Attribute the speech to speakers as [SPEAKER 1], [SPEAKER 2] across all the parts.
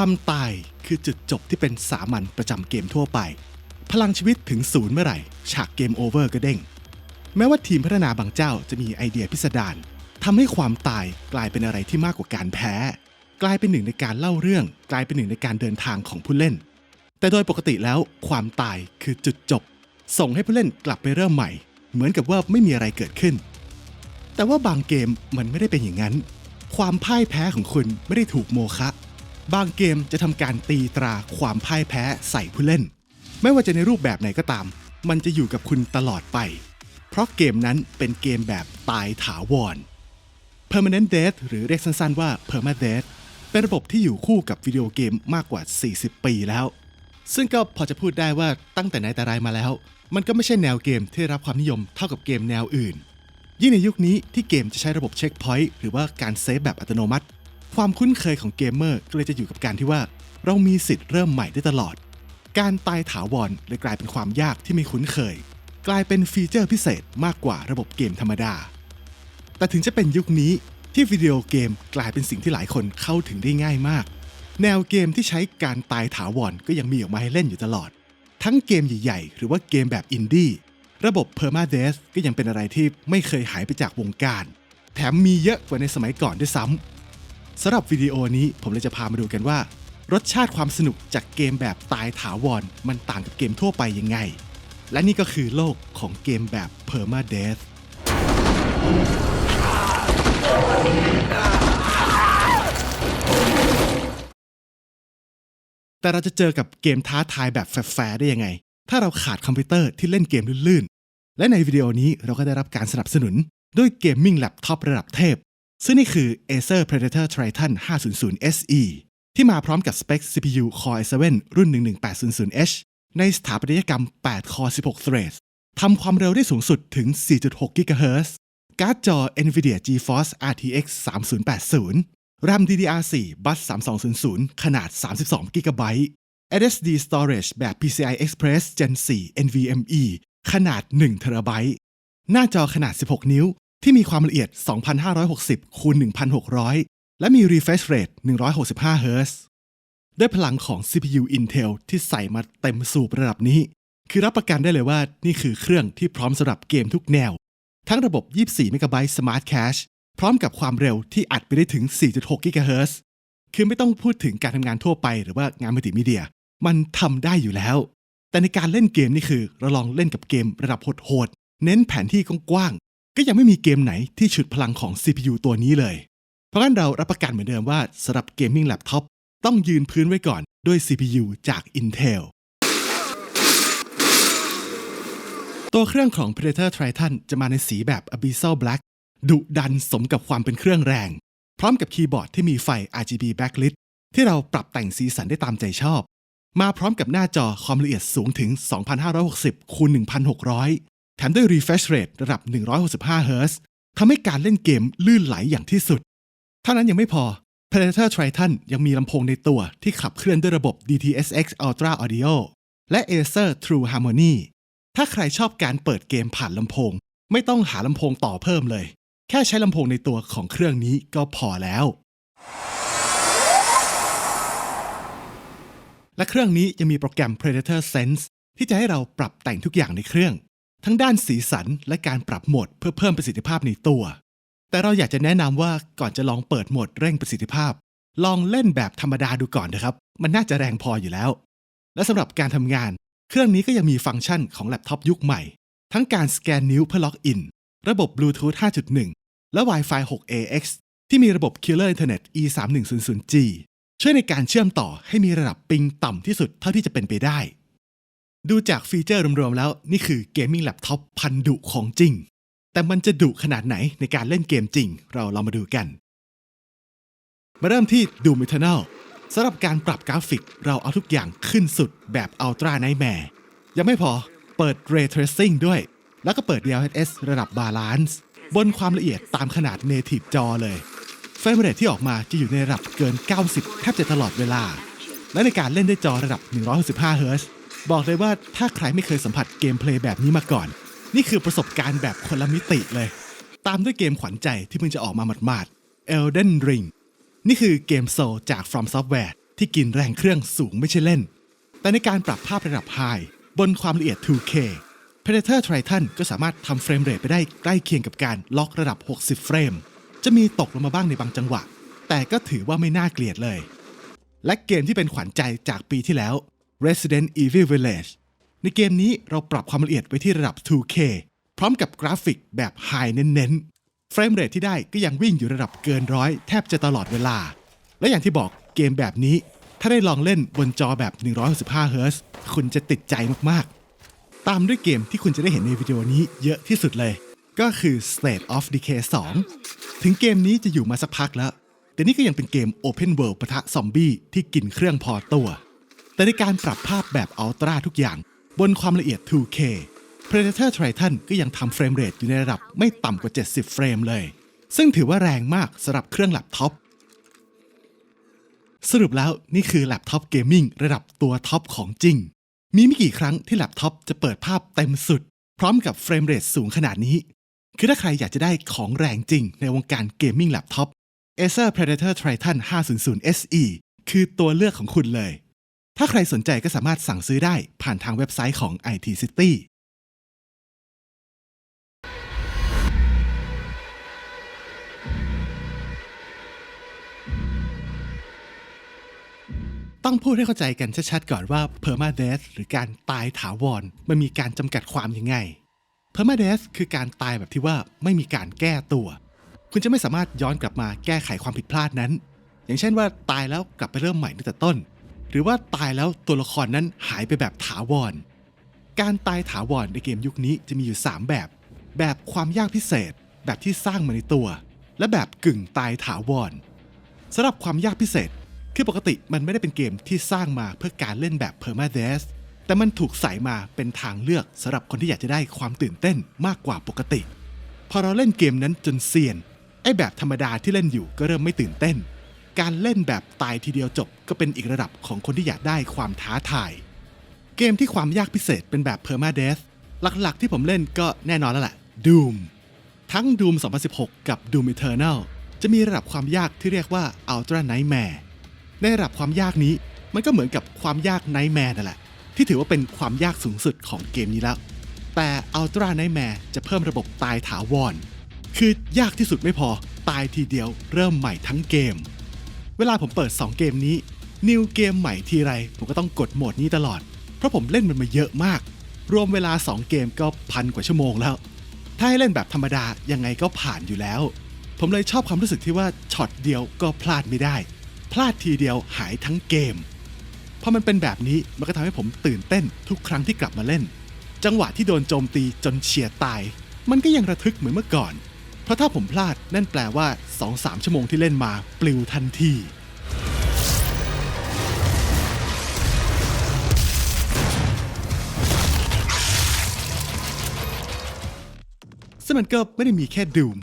[SPEAKER 1] ความตายคือจุดจบที่เป็นสามัญประจำเกมทั่วไป พลังชีวิตถึงศูนย์เมื่อไหร่ ฉากเกมโอเวอร์ก็เด้ง แม้ว่าทีมพัฒนาบางเจ้าจะมีไอเดียพิสดารทำให้ความตายกลายเป็นอะไรที่มากกว่าการแพ้ กลายเป็นหนึ่งในการเล่าเรื่อง กลายเป็นหนึ่งในการเดินทางของผู้เล่น แต่โดยปกติแล้วความตายคือจุดจบ ส่งให้ผู้เล่นกลับไปเริ่มใหม่ เหมือนกับว่าไม่มีอะไรเกิดขึ้น แต่ว่าบางเกมมันไม่ได้เป็นอย่างนั้น ความพ่ายแพ้ของคุณไม่ได้ถูกโมฆะ บางเกมจะทำการตีตราความพ่ายแพ้ใส่ผู้เล่น ไม่ว่าจะในรูปแบบไหนก็ตาม มันจะอยู่กับคุณตลอดไป เพราะเกมนั้นเป็นเกมแบบตายถาวร Permanent Death หรือเรียกสั้นๆว่า Permadeath เป็นระบบที่อยู่คู่กับวิดีโอเกมมากกว่า 40 ปีแล้ว ซึ่งก็พอจะพูดได้ว่าตั้งแต่ไหนแต่ไรมาแล้ว มันก็ไม่ใช่แนวเกมที่รับความนิยมเท่ากับเกมแนวอื่น ยิ่งในยุคนี้ที่เกมจะใช้ระบบเช็คพอยต์หรือว่าการเซฟแบบอัตโนมัติ ความคุ้นเคยของเกมเมอร์ก็เลยจะอยู่กับการที่ว่า เรามีสิทธิ์เริ่มใหม่ได้ตลอด การตายถาวรเลยกลายเป็นความยากที่ไม่คุ้นเคย กลายเป็นฟีเจอร์พิเศษมากกว่าระบบเกมธรรมดา แต่ถึงจะเป็นยุคนี้ที่วิดีโอเกมกลายเป็นสิ่งที่หลายคนเข้าถึงได้ง่ายมาก แนวเกมที่ใช้การตายถาวรก็ยังมีออกมาให้เล่นอยู่ตลอด ทั้งเกมใหญ่ๆ หรือว่าเกมแบบอินดี้ระบบ Permadeath ก็ยังเป็นอะไรที่ไม่เคยหายไปจากวงการ แถมมีเยอะกว่าในสมัยก่อนด้วยซ้ำ สำหรับวิดีโอนี้ผมเลยจะพามาดูกันว่า รสชาติความสนุกจากเกมแบบตายถาวร มันต่างกับเกมทั่วไปยังไง และนี่ก็คือโลกของเกมแบบ Permadeath แต่เราจะเจอกับเกมท้าทายแบบแฟร์ได้ยังไง ถ้าเราขาดคอมพิวเตอร์ที่เล่นเกมลื่นๆ และในวิดีโอนี้เราก็ได้รับการสนับสนุน ด้วยเกมมิ่งแล็ปท็อประดับเทพ ซึ่งนี่คือ Acer Predator Triton 500 SE ที่มาพร้อมกับสเปค CPU Core i7 รุ่น 11800H ในสถาปัตยกรรม 8 Core 16 Threads ทำความเร็วได้สูงสุดถึง 4.6 GHz การ์ดจอ NVIDIA GeForce RTX 3080 RAM DDR4 Bus 3200 ขนาด 32 GB SSD Storage แบบ PCI Express Gen 4 NVMe ขนาด 1 TB หน้าจอขนาด 16 นิ้ว ที่มีความละเอียด 2560 คูณ 1600 และมี refresh rate 165 Hz ด้วยพลังของ CPU Intel ที่ใส่มาเต็มสูบระดับนี้ คือรับประกันได้เลยว่านี่คือเครื่องที่พร้อมสำหรับเกมทุกแนว ทั้งระบบ 24 MB Smart Cache พร้อมกับความเร็วที่อัดไปได้ถึง 4.6 GHz คือไม่ต้องพูดถึงการทำงานทั่วไปหรือว่างานมัลติมีเดีย มันทำได้อยู่แล้ว แต่ในการเล่นเกมนี่คือเราลองเล่นกับเกมระดับโหดๆเน้นแผนที่กว้าง ก็ยังไม่มีเกมไหนที่ฉุดพลังของ CPU ตัวนี้เลย เพราะงั้นเรารับประกันเหมือนเดิมว่าสำหรับเกมมิ่งแล็ปท็อปต้องยืนพื้นไว้ก่อนด้วย CPU จาก Intel ตัวเครื่องของ Predator Triton จะมาในสีแบบ Abyssal Black ดุดันสมกับความเป็นเครื่องแรง พร้อมกับคีย์บอร์ดที่มีไฟ RGB backlit ที่เราปรับแต่งสีสันได้ตามใจชอบ มาพร้อมกับหน้าจอความละเอียดสูงถึง 2560คูณ1600 แถมด้วย refresh rate ระดับ 165 Hz ทำให้การเล่นเกมลื่นไหลอย่างที่สุด เท่านั้นยังไม่พอ Predator Triton ยังมีลำโพงในตัวที่ขับเคลื่อนด้วยระบบ DTS:X Ultra Audio และ Acer True Harmony ถ้าใครชอบการเปิดเกมผ่านลำโพง ไม่ต้องหาลำโพงต่อเพิ่มเลย แค่ใช้ลำโพงในตัวของเครื่องนี้ก็พอแล้ว และเครื่องนี้ยังมีโปรแกรม Predator Sense ที่จะให้เราปรับแต่งทุกอย่างในเครื่อง ทั้งด้านสีสันและการปรับโหมดเพื่อเพิ่มประสิทธิภาพในตัว แต่เราอยากจะแนะนำว่าก่อนจะลองเปิดโหมดเร่งประสิทธิภาพ ลองเล่นแบบธรรมดาดูก่อนนะครับ มันน่าจะแรงพออยู่แล้ว และสำหรับการทำงาน เครื่องนี้ก็ยังมีฟังก์ชันของแล็ปท็อปยุคใหม่ ทั้งการสแกนนิ้วเพื่อล็อกอิน ระบบ Bluetooth 5.1 และ Wi-Fi 6AX ที่มีระบบ Killer Internet E3100G ช่วยในการเชื่อมต่อให้มีระดับปิงต่ำที่สุดเท่าที่จะเป็นไปได้ ดูจากฟีเจอร์รวมๆแล้วนี่คือเกมมิ่งแล็ปท็อปพันดุของจริง แต่มันจะดุขนาดไหนในการเล่นเกมจริง เราลองมาดูกัน มาเริ่มที่ Doom Eternal สำหรับการปรับกราฟิกเราเอาทุกอย่างขึ้นสุดแบบ Ultra Nightmare ยังไม่พอเปิด Ray Tracing ด้วย แล้วก็เปิด DLSS ระดับ Balance บนความละเอียดตามขนาด Native จอเลยเฟรมเรทที่ออกมาจะอยู่ในระดับเกิน 90 แทบจะตลอดเวลา และในการเล่นด้วยจอระดับ 165 Hz บอกเลยว่าถ้าใครไม่เคยสัมผัสเกมเพลย์แบบนี้มาก่อน นี่คือประสบการณ์แบบคนละมิติเลย ตามด้วยเกมขวัญใจที่เพิ่งจะออกมาหมาดๆ Elden Ring นี่คือเกมโซจาก From Software ที่กินแรงเครื่องสูงไม่ใช่เล่น แต่ในการปรับภาพระดับไฮบนความละเอียด 2K Predator Triton ก็สามารถทำเฟรมเรทไปได้ใกล้เคียงกับการล็อกระดับ 60 เฟรม จะมีตกลงมาบ้างในบางจังหวะ แต่ก็ถือว่าไม่น่าเกลียดเลย และเกมที่เป็นขวัญใจจากปีที่แล้ว Resident Evil Village ในเกมนี้เราปรับความละเอียดไว้ที่ระดับ 2K พร้อมกับกราฟิกแบบไฮเน้นๆ เฟรมเรทที่ได้ก็ยังวิ่งอยู่ระดับเกินร้อยแทบจะตลอดเวลา และอย่างที่บอกเกมแบบนี้ ถ้าได้ลองเล่นบนจอแบบ165เฮิรตซ์คุณจะติดใจมากๆ ตามด้วยเกมที่คุณจะได้เห็นในวิดีโอนี้เยอะที่สุดเลย ก็คือ State of Decay 2 ถึงเกมนี้จะอยู่มาสักพักแล้ว แต่นี่ก็ยังเป็นเกม Open World ปะทะซอมบี้ที่กินเครื่องพอตัว แต่ในการปรับภาพแบบอัลตร้าทุกอย่าง บนความละเอียด 2K Predator Triton ก็ยังทำเฟรมเรทอยู่ในระดับไม่ต่ำกว่า 70 เฟรมเลย ซึ่งถือว่าแรงมากสำหรับเครื่องแล็ปท็อป สรุปแล้วนี่คือแล็ปท็อปเกมมิ่งระดับตัวท็อปของจริง มีไม่กี่ครั้งที่แล็ปท็อปจะเปิดภาพเต็มสุด พร้อมกับเฟรมเรทสูงขนาดนี้ คือถ้าใครอยากจะได้ของแรงจริงในวงการเกมมิ่งแล็ปท็อป Acer Predator Triton 500 SE คือตัวเลือกของคุณเลย ถ้าใครสนใจก็สามารถสั่งซื้อได้ผ่านทางเว็บไซต์ของ IT City ต้องพูดให้เข้าใจกันชัดๆก่อนว่า permadeath หรือการตายถาวรมันมีการจำกัดความยังไง permadeath คือการตายแบบที่ว่าไม่มีการแก้ตัว คุณจะไม่สามารถย้อนกลับมาแก้ไขความผิดพลาดนั้น อย่างเช่นว่าตายแล้วกลับไปเริ่มใหม่ตั้งแต่ต้น หรือว่าตายแล้วตัวละครนั้นหายไปแบบถาวร การตายถาวรในเกมยุคนี้จะมีอยู่ 3 แบบ แบบความยากพิเศษ แบบที่สร้างมาในตัว และแบบกึ่งตายถาวรสำหรับความยากพิเศษ คือปกติมันไม่ได้เป็นเกมที่สร้างมาเพื่อการเล่นแบบ permadeath แต่มันถูกใส่มาเป็นทางเลือกสำหรับคนที่อยากจะได้ความตื่นเต้นมากกว่าปกติ พอเราเล่นเกมนั้นจนเซียน ไอ้แบบธรรมดาที่เล่นอยู่ก็เริ่มไม่ตื่นเต้น การเล่นแบบตายทีเดียวจบก็เป็นอีกระดับของคนที่อยากได้ความท้าทาย เกมที่ความยากพิเศษเป็นแบบ permadeath หลักๆ ที่ผมเล่นก็แน่นอนแล้วแหละ Doom ทั้ง Doom 2016 กับ Doom Eternal จะมีระดับความยากที่เรียกว่า Ultra Nightmare ในระดับความยากนี้มันก็เหมือนกับความยาก Nightmare นั่นแหละ ที่ถือว่าเป็นความยากสูงสุดของเกมนี้แล้ว แต่ Ultra Nightmare จะเพิ่มระบบตายถาวร คือยากที่สุดไม่พอ ตายทีเดียวเริ่มใหม่ทั้งเกม เวลาผมเปิด 2 เกมนี้ นิวเกมใหม่ทีไร ผมก็ต้องกดโหมดนี้ตลอด เพราะผมเล่นมันมาเยอะมาก รวมเวลา 2 เกมก็พันกว่าชั่วโมงแล้ว ถ้าให้เล่นแบบธรรมดายังไงก็ผ่านอยู่แล้ว ผมเลยชอบความรู้สึกที่ว่าช็อตเดียวก็พลาดไม่ได้ พลาดทีเดียวหายทั้งเกมพอมันเป็นแบบนี้มันก็ทำให้ผมตื่นเต้นทุกครั้งที่กลับมาเล่น จังหวะที่โดนโจมตีจนเฉียดตาย มันก็ยังระทึกเหมือนเมื่อก่อน เพราะถ้าผมพลาดนั่นแปลว่า 2-3 ชั่วโมงที่เล่นมาปลิวทันทีซึ่งมันก็ไม่ได้มีแค่ดูม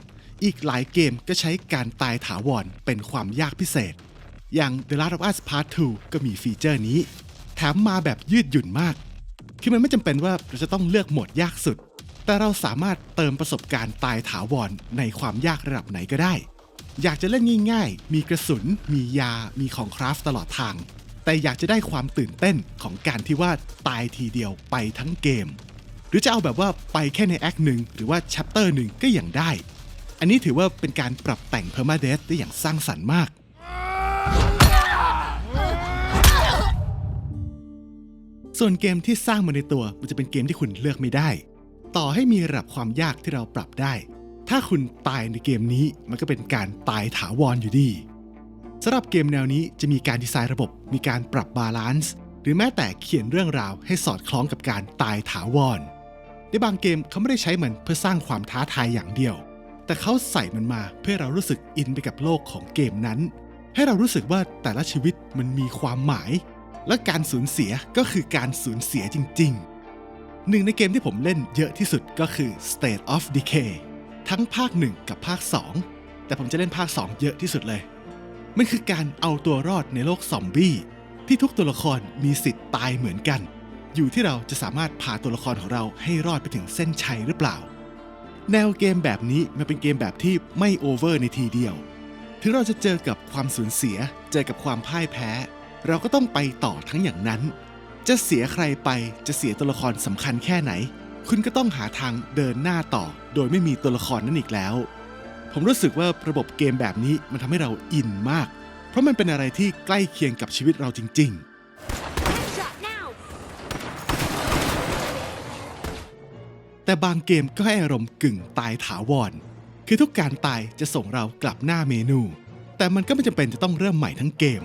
[SPEAKER 1] อีกหลายเกมก็ใช้การตายถาวรเป็นความยากพิเศษ อย่าง The Last of Us Part 2 ก็มีฟีเจอร์นี้ แถมมาแบบยืดหยุ่นมาก คือมันไม่จำเป็นว่าเราจะต้องเลือกโหมดยากสุด แต่เราสามารถเติมประสบการณ์ตายถาวรในความยากระดับไหนก็ได้ อยากจะเล่นง่ายๆ มีกระสุน มียา มีของคราฟตลอดทาง แต่อยากจะได้ความตื่นเต้นของการที่ว่าตายทีเดียวไปทั้งเกม หรือจะเอาแบบว่าไปแค่ในแอคหนึ่งหรือว่าแชปเตอร์หนึ่งก็อย่างได้ อันนี้ถือว่าเป็นการปรับแต่ง permadeath ได้อย่างสร้างสรรค์มากส่วนเกมที่สร้างมาในตัวมันจะเป็นเกมที่คุณเลือกไม่ได้ ต่อให้มีระดับความยากที่เราปรับได้ ถ้าคุณตายในเกมนี้มันก็เป็นการตายถาวรอยู่ดีสำหรับเกมแนวนี้จะมีการดีไซน์ระบบ มีการปรับบาลานซ์หรือแม้แต่เขียนเรื่องราวให้สอดคล้องกับการตายถาวรในบางเกมเขาไม่ได้ใช้มันเพื่อสร้างความท้าทายอย่างเดียว แต่เขาใส่มันมาเพื่อเรารู้สึกอินไปกับโลกของเกมนั้น ให้เรารู้สึกว่าแต่ละชีวิตมันมีความหมาย และการสูญเสียก็คือการสูญเสียจริง ๆ หนึ่งในเกมที่ผมเล่นเยอะที่สุดก็คือ State of Decay ทั้งภาค 1 กับภาค 2 แต่ผมจะเล่นภาค 2 เยอะที่สุดเลย มันคือการเอาตัวรอดในโลกซอมบี้ที่ทุกตัวละครมีสิทธิ์ตายเหมือนกัน อยู่ที่เราจะสามารถพาตัวละครของเราให้รอดไปถึงเส้นชัยหรือเปล่า แนวเกมแบบนี้มันเป็นเกมแบบที่ไม่โอเวอร์ในทีเดียวถึงเราจะเจอกับความสูญเสีย เจอกับความพ่ายแพ้ เราก็ต้องไปต่อทั้งอย่างนั้น จะเสียใครไปจะเสียตัวละครสำคัญแค่ไหน คุณก็ต้องหาทางเดินหน้าต่อ โดยไม่มีตัวละครนั้นอีกแล้ว ผมรู้สึกว่าระบบเกมแบบนี้มันทำให้เราอินมาก เพราะมันเป็นอะไรที่ใกล้เคียงกับชีวิตเราจริง ๆแต่บางเกมก็ให้อารมณ์กึ่งตายถาวร คือทุกการตายจะส่งเรากลับหน้าเมนู แต่มันก็ไม่จำเป็นจะต้องเริ่มใหม่ทั้งเกม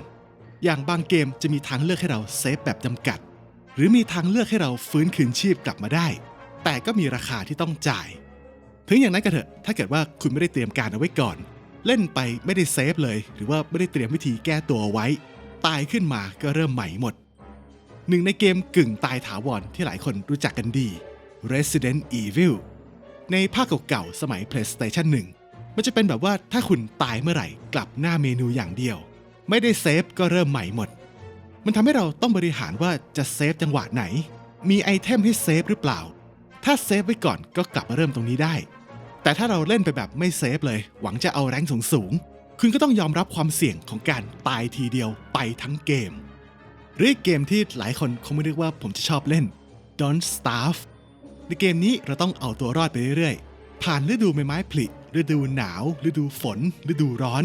[SPEAKER 1] อย่างบางเกมจะมีทางเลือกให้เราเซฟแบบจำกัด หรือมีทางเลือกให้เราฟื้นคืนชีพกลับมาได้ แต่ก็มีราคาที่ต้องจ่าย ถึงอย่างนั้นก็เถอะ ถ้าเกิดว่าคุณไม่ได้เตรียมการเอาไว้ก่อน เล่นไปไม่ได้เซฟเลย หรือว่าไม่ได้เตรียมวิธีแก้ตัวเอาไว้ ตายขึ้นมาก็เริ่มใหม่หมด หนึ่งในเกมกึ่งตายถาวรที่หลายคนรู้จักกันดี Resident Evil ในภาคเก่าๆสมัย PlayStation 1 มันจะเป็นแบบว่าถ้าคุณตายเมื่อไหร่กลับหน้าเมนูอย่างเดียว ไม่ได้เซฟก็เริ่มใหม่หมด มันทำให้เราต้องบริหารว่าจะเซฟจังหวะไหน มีไอเทมให้เซฟหรือเปล่า ถ้าเซฟไว้ก่อนก็กลับมาเริ่มตรงนี้ได้ แต่ถ้าเราเล่นไปแบบไม่เซฟเลย หวังจะเอาแรงสูงๆคุณก็ต้องยอมรับความเสี่ยงของการตายทีเดียวไปทั้งเกม หรือเกมที่หลายคนคงไม่นึกว่าผมจะชอบเล่น Don't Starve ในเกมนี้เราต้องเอาตัวรอดไปเรื่อยๆ ผ่านฤดูใบไม้ผลิฤดูหนาว ฤดูฝน ฤดูร้อน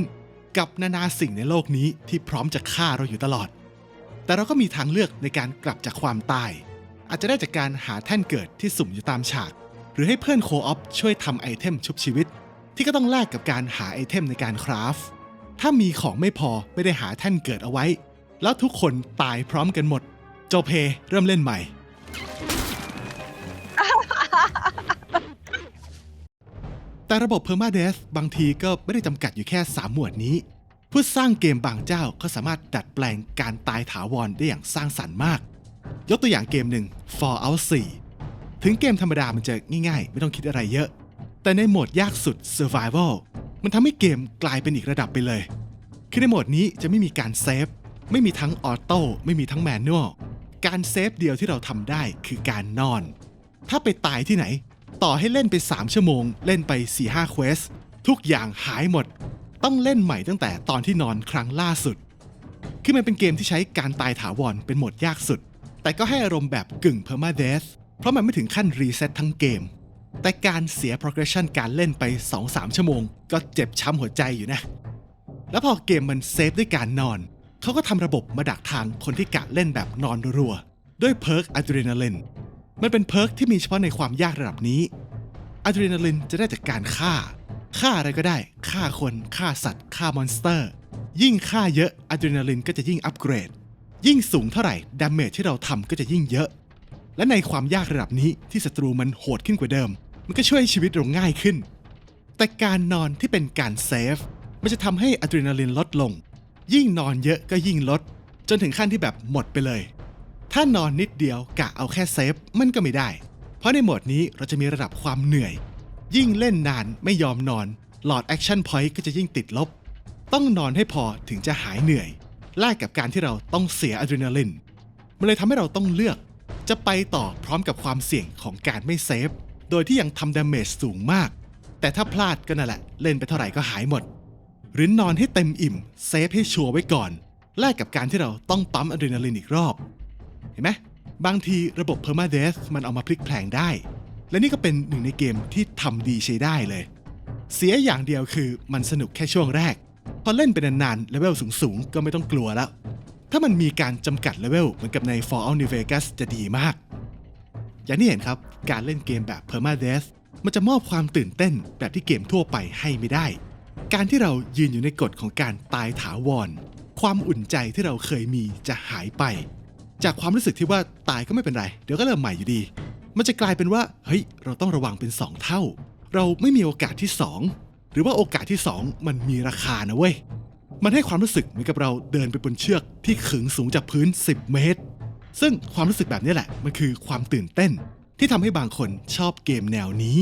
[SPEAKER 1] กับนานาสิ่งในโลกนี้ที่พร้อมจะฆ่าเราอยู่ตลอด แต่เราก็มีทางเลือกในการกลับจากความตาย อาจจะได้จากการหาแท่นเกิดที่สุ่มอยู่ตามฉาก หรือให้เพื่อนโคออฟช่วยทำไอเทมชุบชีวิต ที่ก็ต้องแลกกับการหาไอเทมในการคราฟ ถ้ามีของไม่พอไม่ได้หาแท่นเกิดเอาไว้ แล้วทุกคนตายพร้อมกันหมดโจเพเริ่มเล่นใหม่ แต่ระบบ Permadeath บางทีก็ไม่ได้จำกัดอยู่แค่ 3 หมวดนี้ ผู้สร้างเกมบางเจ้าก็สามารถดัดแปลงการตายถาวรได้อย่างสร้างสรรค์มาก ยกตัวอย่างเกมหนึ่ง Fallout 4 ถึงเกมธรรมดามันจะง่ายๆ ไม่ต้องคิดอะไรเยอะ แต่ในโหมดยากสุด Survival มันทำให้เกมกลายเป็นอีกระดับไปเลยคือในโหมดนี้จะไม่มีการเซฟ ไม่มีทั้งออโต้ไม่มีทั้งแมนนวลการเซฟเดียวที่เราทำได้คือการนอน ถ้าไปตายที่ไหน ต่อให้เล่นไป 3 ชั่วโมง เล่นไป4-5เควส ทุกอย่างหายหมด ต้องเล่นใหม่ตั้งแต่ตอนที่นอนครั้งล่าสุด คือมันเป็นเกมที่ใช้การตายถาวรเป็นโหมดยากสุด แต่ก็ให้อารมณ์แบบกึ่ง permadeath เพราะมันไม่ถึงขั้นรีเซ็ตทั้งเกม แต่การเสีย progression การเล่นไป 2-3 ชั่วโมง ก็เจ็บช้ำหัวใจอยู่นะ แล้วพอเกมมันเซฟด้วยการนอน เขาก็ทำระบบมาดักทางคนที่กะเล่นแบบนอนรัวๆด้วยเพิร์กอะดรีนาลิน มันเป็นเพิร์กที่มีเฉพาะในความยากระดับนี้อะดรีนาลินจะได้จากการฆ่า ฆ่าอะไรก็ได้ฆ่าคนฆ่าสัตว์ฆ่ามอนสเตอร์ ยิ่งฆ่าเยอะอะดรีนาลินก็จะยิ่งอัปเกรด ยิ่งสูงเท่าไหร่ดาเมจที่เราทำก็จะยิ่งเยอะ และในความยากระดับนี้ที่ศัตรูมันโหดขึ้นกว่าเดิม มันก็ช่วยให้ชีวิตเราง่ายขึ้น แต่การนอนที่เป็นการเซฟมันจะทำให้อะดรีนาลินลดลง ยิ่งนอนเยอะก็ยิ่งลด จนถึงขั้นที่แบบหมดไปเลย ถ้านอนนิดเดียวกะเอาแค่เซฟมันก็ไม่ได้ เพราะในโหมดนี้เราจะมีระดับความเหนื่อย ยิ่งเล่นนานไม่ยอมนอน หลอดแอคชั่นพอยต์ก็จะยิ่งติดลบ ต้องนอนให้พอถึงจะหายเหนื่อยแลกกับการที่เราต้องเสียอะดรีนาลิน มันเลยทำให้เราต้องเลือก จะไปต่อพร้อมกับความเสี่ยงของการไม่เซฟ โดยที่ยังทำดาเมจสูงมาก แต่ถ้าพลาดก็นั่นแหละ เล่นไปเท่าไหร่ก็หายหมด หรือนอนให้เต็มอิ่ม เซฟให้ชัวร์ไว้ก่อน แลกกับการที่เราต้องปั๊มอะดรีนาลินอีกรอบ เห็นไหมบางทีระบบ Permadeath มันเอามาพลิกแพลงได้ และนี่ก็เป็นหนึ่งในเกมที่ทำดีใช้ได้เลย เสียอย่างเดียวคือมันสนุกแค่ช่วงแรก พอเล่นไปนานๆเลเวลสูงๆ ก็ไม่ต้องกลัวแล้ว ถ้ามันมีการจำกัดเลเวลเหมือนกับใน Fallout New Vegas จะดีมาก อย่างที่เห็นครับ การเล่นเกมแบบ Permadeath มันจะมอบความตื่นเต้นแบบที่เกมทั่วไปให้ไม่ได้ การที่เรายืนอยู่ในกฎของการตายถาวร ความอุ่นใจที่เราเคยมีจะหายไป จากความรู้สึกที่ว่าตายก็ไม่เป็นไร เดี๋ยวก็เริ่มใหม่อยู่ดี มันจะกลายเป็นว่า เฮ้ย เราต้องระวังเป็น 2 เท่า เราไม่มีโอกาสที่ 2 หรือว่าโอกาสที่ 2 มันมีราคานะเว้ย มันให้ความรู้สึกเหมือนกับเราเดินไปบนเชือกที่ขึงสูงจากพื้น 10 เมตร ซึ่งความรู้สึกแบบนี้แหละ มันคือความตื่นเต้น ที่ทำให้บางคนชอบเกมแนวนี้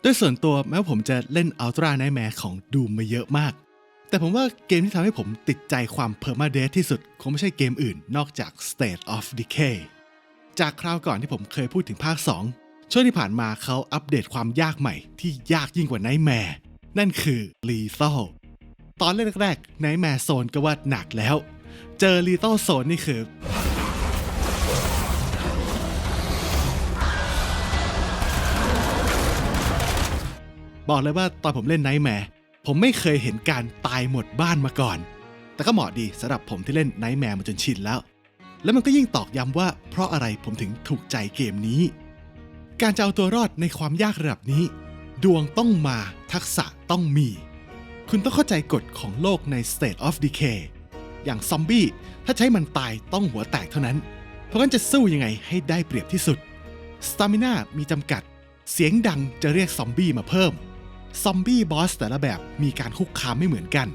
[SPEAKER 1] โดยส่วนตัวแม้ว่าผมจะเล่น Ultra Nightmare ของ Doom มาเยอะมาก แต่ผมว่าเกมที่ทำให้ผมติดใจความ Permadeath ที่สุด คงไม่ใช่เกมอื่นนอกจาก State of Decay จากคราวก่อนที่ผมเคยพูดถึงภาค 2 ช่วงที่ผ่านมาเขาอัปเดตความยากใหม่ที่ยากยิ่งกว่า Nightmare นั่นคือลีซอลตอนแรกๆในแมโซนก็ว่าหนักแล้ว เจอลีตอลโซนนี่คือบอกเลยว่าตอนผมเล่นไนท์แมร์ ผมไม่เคยเห็นการตายหมดบ้านมาก่อน แต่ก็เหมาะดีสำหรับผมที่เล่นไนท์แมร์มาจนชินแล้ว แล้วมันก็ยิ่งตอกย้ำว่าเพราะอะไรผมถึงถูกใจเกมนี้ การจะเอาตัวรอดในความยากระดับนี้ ดวงต้องมาทักษะต้องมี คุณต้องเข้าใจกฎของโลกใน State of Decay อย่างซอมบี้ถ้าใช้มันตายต้องหัวแตกเท่านั้น เพราะงั้นจะสู้ยังไงให้ได้เปรียบที่สุดสตามินามีจำกัด เสียงดังจะเรียกซอมบี้มาเพิ่ม ซอมบี้บอสแต่ละแบบมีการคุกคามไม่เหมือนกัน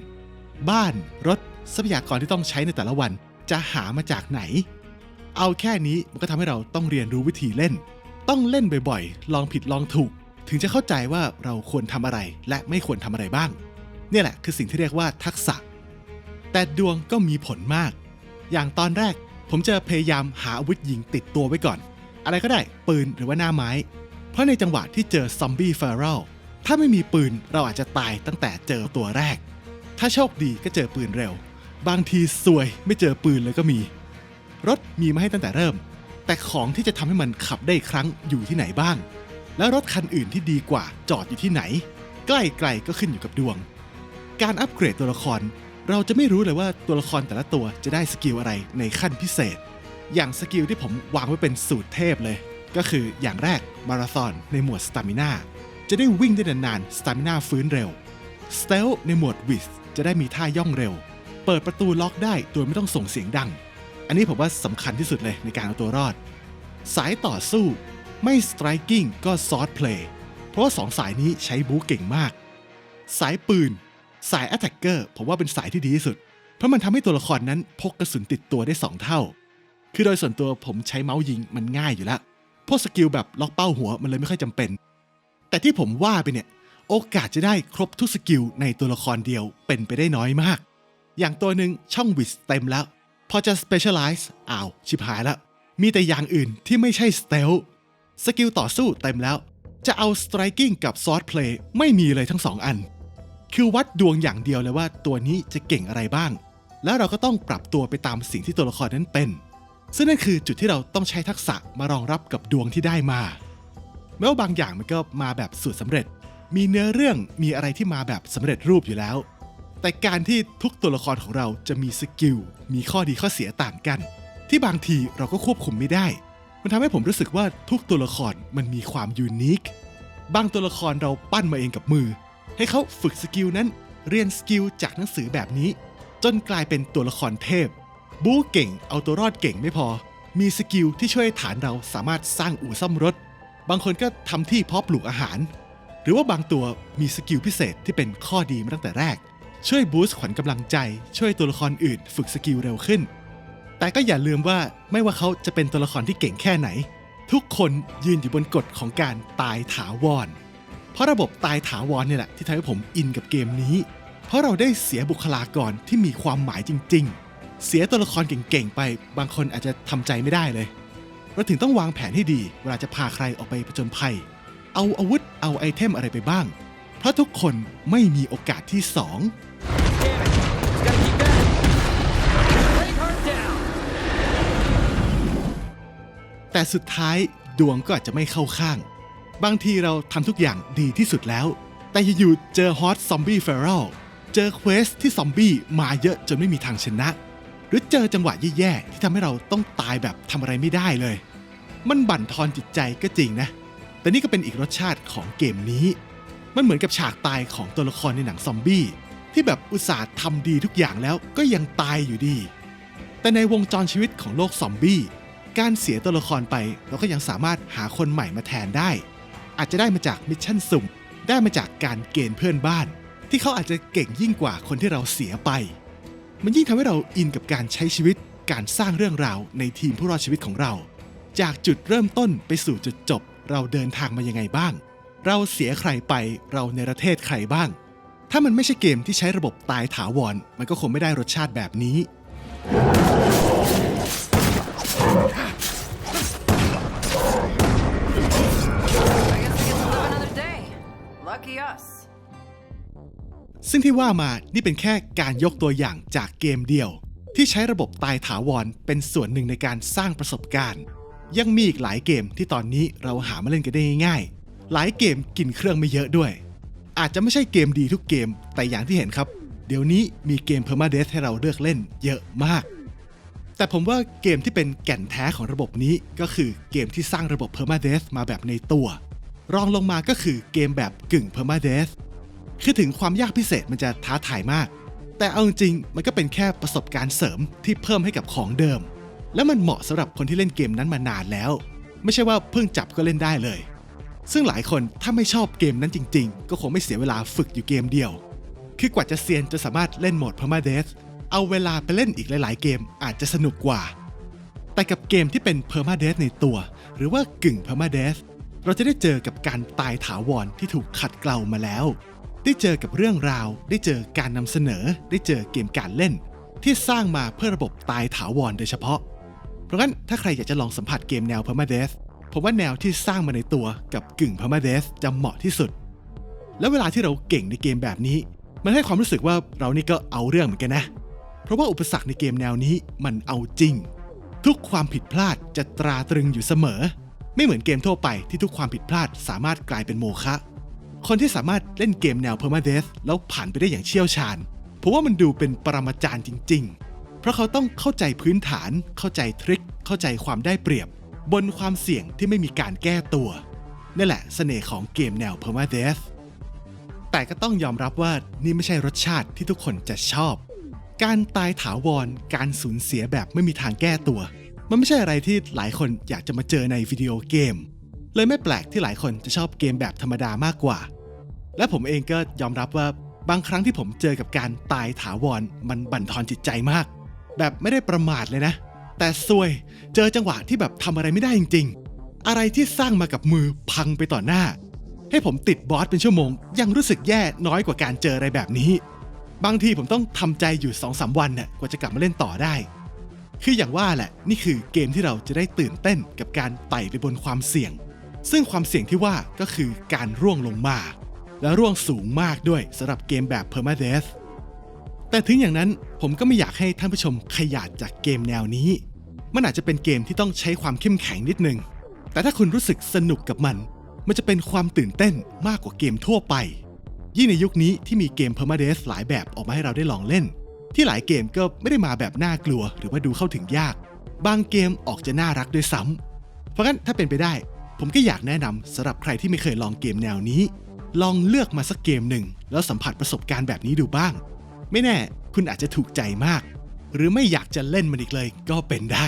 [SPEAKER 1] บ้านรถทรัพยากรที่ต้องใช้ในแต่ละวันจะหามาจากไหน เอาแค่นี้มันก็ทำให้เราต้องเรียนรู้วิธีเล่น ต้องเล่นบ่อยๆ ลองผิดลองถูก ถึงจะเข้าใจว่าเราควรทำอะไรและไม่ควรทำอะไรบ้าง เนี่ยแหละคือสิ่งที่เรียกว่าทักษะ แต่ดวงก็มีผลมาก อย่างตอนแรกผมจะพยายามหาอาวุธยิงติดตัวไว้ก่อน อะไรก็ได้ปืนหรือว่าหน้าไม้ เพราะในจังหวะที่เจอซอมบี้เฟอรัล ถ้าไม่มีปืนเราอาจจะตายตั้งแต่เจอตัวแรก ถ้าโชคดีก็เจอปืนเร็ว บางทีซวยไม่เจอปืนเลยก็มี รถมีมาให้ตั้งแต่เริ่ม แต่ของที่จะทำให้มันขับได้อีกครั้งอยู่ที่ไหนบ้าง แล้วรถคันอื่นที่ดีกว่าจอดอยู่ที่ไหน ใกล้ๆก็ขึ้นอยู่กับดวง การอัปเกรดตัวละคร เราจะไม่รู้เลยว่าตัวละครแต่ละตัวจะได้สกิลอะไรในขั้นพิเศษ อย่างสกิลที่ผมวางไว้เป็นสูตรเทพเลย ก็คืออย่างแรกมาราธอนในหมวดสตามิน่า จะได้วิ่งได้นานๆสตามินาฟื้นเร็วสเตลในหมวดวิสจะได้มีท่าย่องเร็ว เปิดประตูล็อกได้โดยไม่ต้องส่งเสียงดัง อันนี้ผมว่าสำคัญที่สุดเลยในการเอาตัวรอด สายต่อสู้ ไม่สไตรกิ้งก็ซอ t เพลย์เพราะว่าสองสายนี้ใช้บู๊เก่งมาก สายปืน สาย a t t a c k e r ผมว่าเป็นสายที่ดีที่สุด เพราะมันทำให้ตัวละครนั้นพกกระสุนติดตัวได้ 2 เท่า คือโดยส่วนตัวผมใช้เมาส์ยิงมันง่ายอยู่แล้วพวกสกิลแบบล็อกเป้าหัวมันเลยไม่ค่อยจำเป็น แต่ที่ผมว่าไปเนี่ย โอกาสจะได้ครบทุกสกิลในตัวละครเดียวเป็นไปได้น้อยมาก อย่างตัวหนึ่งช่องวิสเต็มแล้ว พอจะ specialize อ้าว ชิบหายแล้ว มีแต่อย่างอื่นที่ไม่ใช่ stealth สกิลต่อสู้เต็มแล้ว จะเอา striking กับ sword play ไม่มีเลยทั้งสองอัน คือวัดดวงอย่างเดียวเลยว่าตัวนี้จะเก่งอะไรบ้าง แล้วเราก็ต้องปรับตัวไปตามสิ่งที่ตัวละครนั้นเป็น ซึ่งนั่นคือจุดที่เราต้องใช้ทักษะมารองรับกับดวงที่ได้มา แม้ว่าบางอย่างมันก็มาแบบสูตรสำเร็จ มีเนื้อเรื่องมีอะไรที่มาแบบสำเร็จรูปอยู่แล้ว แต่การที่ทุกตัวละครของเราจะมีสกิลมีข้อดีข้อเสียต่างกัน ที่บางทีเราก็ควบคุมไม่ได้ มันทำให้ผมรู้สึกว่าทุกตัวละครมันมีความยูนิคบางตัวละครเราปั้นมาเองกับมือ ให้เขาฝึกสกิลนั้นเรียนสกิลจากหนังสือแบบนี้ จนกลายเป็นตัวละครเทพ บู๊เก่งเอาตัวรอดเก่งไม่พอ มีสกิลที่ช่วยฐานเราสามารถสร้างอู่ซ่อมรถ บางคนก็ทำที่เพาะปลูกอาหาร หรือว่าบางตัวมีสกิลพิเศษที่เป็นข้อดีมาตั้งแต่แรก ช่วยบูสต์ขวัญกำลังใจ ช่วยตัวละครอื่น ฝึกสกิลเร็วขึ้น แต่ก็อย่าลืมว่าไม่ว่าเขาจะเป็นตัวละครที่เก่งแค่ไหน ทุกคนยืนอยู่บนกฎของการตายถาวร เพราะระบบตายถาวรเนี่ยแหละที่ทำให้ผมอินกับเกมนี้ เพราะเราได้เสียบุคลากรที่มีความหมายจริง ๆ เสียตัวละครเก่งๆไป บางคนอาจจะทำใจไม่ได้เลย เราถึงต้องวางแผนให้ดี เวลาจะพาใครออกไปผจญภัย เอาอาวุธเอาไอเทมอะไรไปบ้าง เพราะทุกคนไม่มีโอกาสที่สอง แต่สุดท้ายดวงก็อาจจะไม่เข้าข้าง บางทีเราทำทุกอย่างดีที่สุดแล้ว แต่อยู่ๆเจอฮอตซอมบี้เฟรลเจอเควสที่ซอมบี้มาเยอะจนไม่มีทางชนะ หรือเจอจังหวะแย่ๆที่ทำให้เราต้องตายแบบทำอะไรไม่ได้เลย มันบั่นทอนจิตใจก็จริงนะ แต่นี่ก็เป็นอีกรสชาติของเกมนี้ มันเหมือนกับฉากตายของตัวละครในหนังซอมบี้ที่แบบอุตส่าห์ทำดีทุกอย่างแล้วก็ยังตายอยู่ดี แต่ในวงจรชีวิตของโลกซอมบี้การเสียตัวละครไปเราก็ยังสามารถหาคนใหม่มาแทนได้ อาจจะได้มาจากมิชชั่นสุ่มได้มาจากการเกณฑ์เพื่อนบ้าน ที่เขาอาจจะเก่งยิ่งกว่าคนที่เราเสียไป มันยิ่งทำให้เราอินกับการใช้ชีวิต การสร้างเรื่องราวในทีมผู้รอดชีวิตของเรา จากจุดเริ่มต้นไปสู่จุดจบ เราเดินทางมายังไงบ้าง เราเสียใครไปเราในประเทศใครบ้าง ถ้ามันไม่ใช่เกมที่ใช้ระบบตายถาวรมันก็คงไม่ได้รสชาติแบบนี้ ซึ่งที่ว่ามานี่เป็นแค่การยกตัวอย่างจากเกมเดียว ที่ใช้ระบบตายถาวรเป็นส่วนหนึ่งในการสร้างประสบการณ์ ยังมีอีกหลายเกมที่ตอนนี้เราหามาเล่นกันได้ง่ายๆ หลายเกมกินเครื่องไม่เยอะด้วย อาจจะไม่ใช่เกมดีทุกเกม แต่อย่างที่เห็นครับ เดี๋ยวนี้มีเกม Permadeath ให้เราเลือกเล่นเยอะมาก แต่ผมว่าเกมที่เป็นแก่นแท้ของระบบนี้ก็คือเกมที่สร้างระบบ Permadeath มาแบบในตัว รองลงมาก็คือเกมแบบกึ่ง Permadeath คือถึงความยากพิเศษมันจะท้าทายมาก แต่เอาจริงมันก็เป็นแค่ประสบการณ์เสริมที่เพิ่มให้กับของเดิม และมันเหมาะสำหรับคนที่เล่นเกมนั้นมานานแล้ว ไม่ใช่ว่าเพิ่งจับก็เล่นได้เลย ซึ่งหลายคนถ้าไม่ชอบเกมนั้นจริง ๆ ก็คงไม่เสียเวลาฝึกอยู่เกมเดียว คือกว่าจะเซียนจะสามารถเล่นโหมด Permadeath เอาเวลาไปเล่นอีกหลาย ๆ เกมอาจจะสนุกกว่า แต่กับเกมที่เป็น Permadeath ในตัว หรือว่ากึ่ง Permadeath เราจะได้เจอกับการตายถาวรที่ถูกขัดเกลามาแล้ว ได้เจอกับเรื่องราว ได้เจอการนำเสนอ ได้เจอเกมการเล่น ที่สร้างมาเพื่อระบบตายถาวรโดยเฉพาะ เพราะงั้นถ้าใครอยากจะลองสัมผัสเกมแนว Permadeath ผมว่าแนวที่สร้างมาในตัวกับกึ่ง Permadeath จะเหมาะที่สุด แล้วเวลาที่เราเก่งในเกมแบบนี้ มันให้ความรู้สึกว่าเรานี่ก็เอาเรื่องเหมือนกันนะ เพราะว่าอุปสรรคในเกมแนวนี้มันเอาจริง ทุกความผิดพลาดจะตราตรึงอยู่เสมอ ไม่เหมือนเกมทั่วไปที่ทุกความผิดพลาดสามารถกลายเป็นโมฆะ คนที่สามารถเล่นเกมแนว Permadeath แล้วผ่านไปได้อย่างเชี่ยวชาญผมว่ามันดูเป็นปรมาจารย์จริง ๆ เพราะเขาต้องเข้าใจพื้นฐาน เข้าใจทริค เข้าใจความได้เปรียบ บนความเสี่ยงที่ไม่มีการแก้ตัวนั่แหละเสน่ห์ของเกมแนว Permadeath แต่ก็ต้องยอมรับว่านี่ไม่ใช่รสชาติที่ทุกคนจะชอบ การตายถาวร การสูญเสียแบบไม่มีทางแก้ตัว มันไม่ใช่อะไรที่หลายคนอยากจะมาเจอในวิดีโอเกม เลยไม่แปลกที่หลายคนจะชอบเกมแบบธรรมดามากกว่า และผมเองก็ยอมรับว่าบางครั้งที่ผมเจอกับการตายถาวรมันบั่นทอนจิตใจมาก แบบไม่ได้ประมาทเลยนะ แต่ซวยเจอจังหวะที่แบบทำอะไรไม่ได้จริง ๆ อะไรที่สร้างมากับมือพังไปต่อหน้า ให้ผมติดบอสเป็นชั่วโมง ยังรู้สึกแย่น้อยกว่าการเจออะไรแบบนี้ บางทีผมต้องทำใจอยู่2อสวันน่ะกว่าจะกลับมาเล่นต่อได้ คืออย่างว่าแหละนี่คือเกมที่เราจะได้ตื่นเต้นกับการไต่ไปบนความเสี่ยง ซึ่งความเสี่ยงที่ว่าก็คือการร่วงลงมา และร่วงสูงมากด้วยสำหรับเกมแบบ Permadeath แต่ถึงอย่างนั้นผมก็ไม่อยากให้ท่านผู้ชมขยาดจากเกมแนวนี้ มันอาจจะเป็นเกมที่ต้องใช้ความเข้มแข็งนิดนึง แต่ถ้าคุณรู้สึกสนุกกับมัน มันจะเป็นความตื่นเต้นมากกว่าเกมทั่วไป ยิ่งในยุคนี้ที่มีเกม Permadeath หลายแบบออกมาให้เราได้ลองเล่น ที่หลายเกมก็ไม่ได้มาแบบน่ากลัว หรือว่าดูเข้าถึงยาก บางเกมออกจะน่ารักด้วยซ้ำเพราะงั้นถ้าเป็นไปได้ ผมก็อยากแนะนำสำหรับใครที่ไม่เคยลองเกมแนวนี้ ลองเลือกมาสักเกมหนึ่ง แล้วสัมผัสประสบการณ์แบบนี้ดูบ้าง ไม่แน่คุณอาจจะถูกใจมาก หรือไม่อยากจะเล่นมันอีกเลยก็เป็นได้